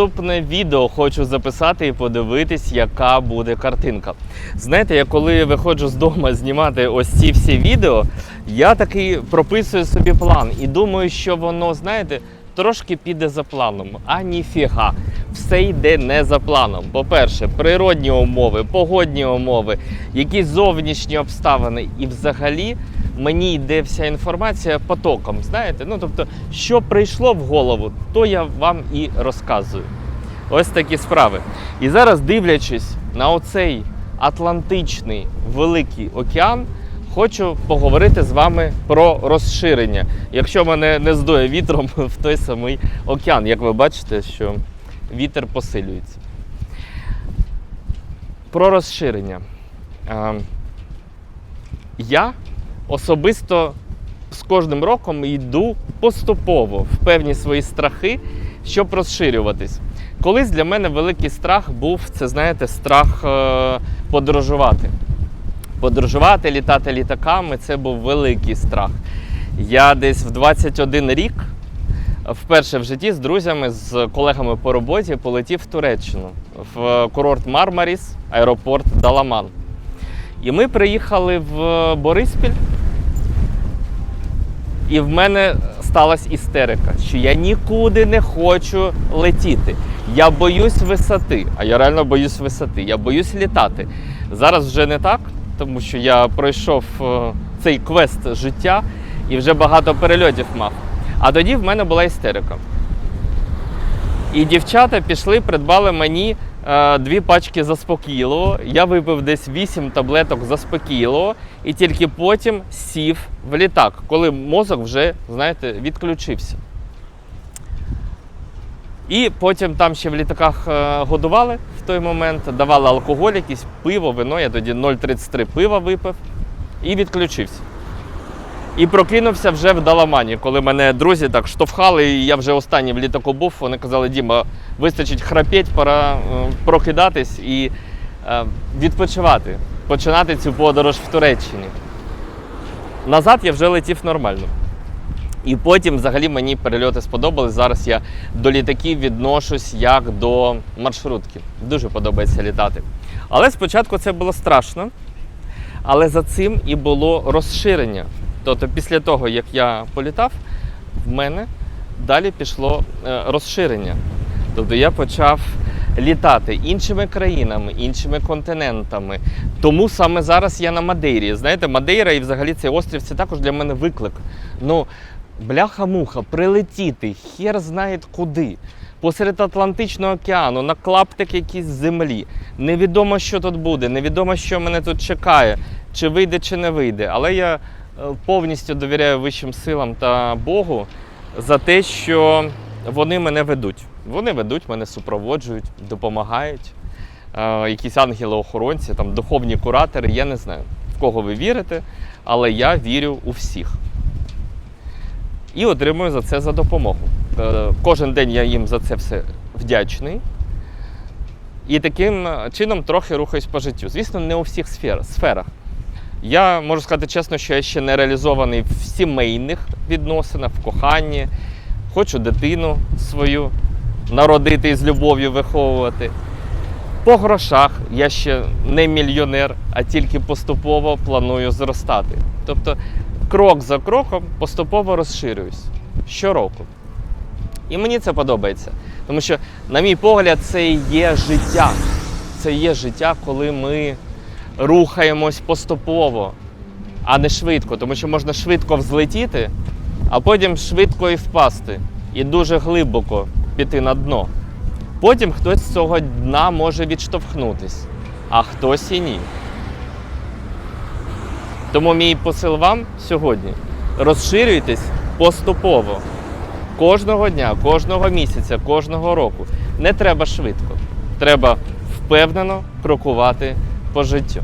наступне відео хочу записати і подивитись, яка буде картинка. Знаєте, я коли виходжу з дому знімати ось ці всі відео, я такий прописую собі план і думаю, що воно, знаєте, трошки піде за планом. А ніфіга, все йде не за планом. По-перше, природні умови, погодні умови, якісь зовнішні обставини і взагалі мені йде вся інформація потоком. Знаєте, ну тобто, що прийшло в голову, то я вам і розказую. Ось такі справи. І зараз, дивлячись на оцей Атлантичний великий океан, хочу поговорити з вами про розширення. Якщо мене не здує вітром в той самий океан, як ви бачите, що вітер посилюється. Про розширення. Е, Я особисто з кожним роком йду поступово в певні свої страхи, щоб розширюватись. Колись для мене великий страх був це, знаєте, страх е, подорожувати. Подорожувати, літати літаками це був великий страх. Я десь в 21 рік вперше в житті з друзями, з колегами по роботі полетів в Туреччину в курорт Мармаріс, аеропорт Даламан. І ми приїхали в Бориспіль, і в мене сталася істерика, що я нікуди не хочу летіти. Я боюсь висоти, а я реально боюсь висоти. Я боюсь літати. Зараз вже не так, тому що я пройшов е, цей квест життя і вже багато перельотів мав. А тоді в мене була істерика. І дівчата пішли, придбали мені е, дві пачки заспокійливого. Я випив десь 8 таблеток заспокійливого і тільки потім сів в літак, коли мозок вже, знаєте, відключився. І потім там ще в літаках е, годували в той момент, давали алкоголь, якийсь пиво, вино. Я тоді 0,33 пива випив і відключився. І прокинувся вже в Даламані, коли мене друзі так штовхали, і я вже останній в літаку був. Вони казали, Діма, вистачить храпеть, пора е, прокидатись і е, відпочивати, починати цю подорож в Туреччині. Назад я вже летів нормально. І потім взагалі мені перельоти сподобались. Зараз я до літаків відношусь як до маршрутки. Дуже подобається літати. Але спочатку це було страшно. Але за цим і було розширення. Тобто, після того, як я політав, в мене далі пішло е, розширення. Тобто я почав літати іншими країнами, іншими континентами. Тому саме зараз я на Мадейрі. Знаєте, Мадейра і взагалі цей острів це також для мене виклик. Ну, бляха-муха, прилетіти, хер знає куди. Посеред Атлантичного океану, на клаптик якійсь землі. Невідомо, що тут буде, невідомо, що мене тут чекає, чи вийде, чи не вийде. Але я повністю довіряю вищим силам та Богу за те, що вони мене ведуть. Вони ведуть, мене супроводжують, допомагають. Е, якісь ангели-охоронці, там духовні куратори, я не знаю, в кого ви вірите, але я вірю у всіх. І отримую за це за допомогу. Е, Кожен день я їм за це все вдячний. І таким чином трохи рухаюсь по життю. Звісно, не у всіх сфер- сферах. Я можу сказати чесно, що я ще не реалізований в сімейних відносинах, в коханні. Хочу дитину свою народити і з любов'ю виховувати. По грошах я ще не мільйонер, а тільки поступово планую зростати. Тобто, крок за кроком поступово розширююсь щороку. І мені це подобається. Тому що, на мій погляд, це і є життя. Це є життя, коли ми рухаємось поступово, а не швидко. Тому що можна швидко взлетіти, а потім швидко і впасти. І дуже глибоко піти на дно. Потім хтось з цього дна може відштовхнутись, а хтось і ні. Тому мій посил вам сьогодні розширюйтесь поступово. Кожного дня, кожного місяця, кожного року. Не треба швидко. Треба впевнено крокувати по життю.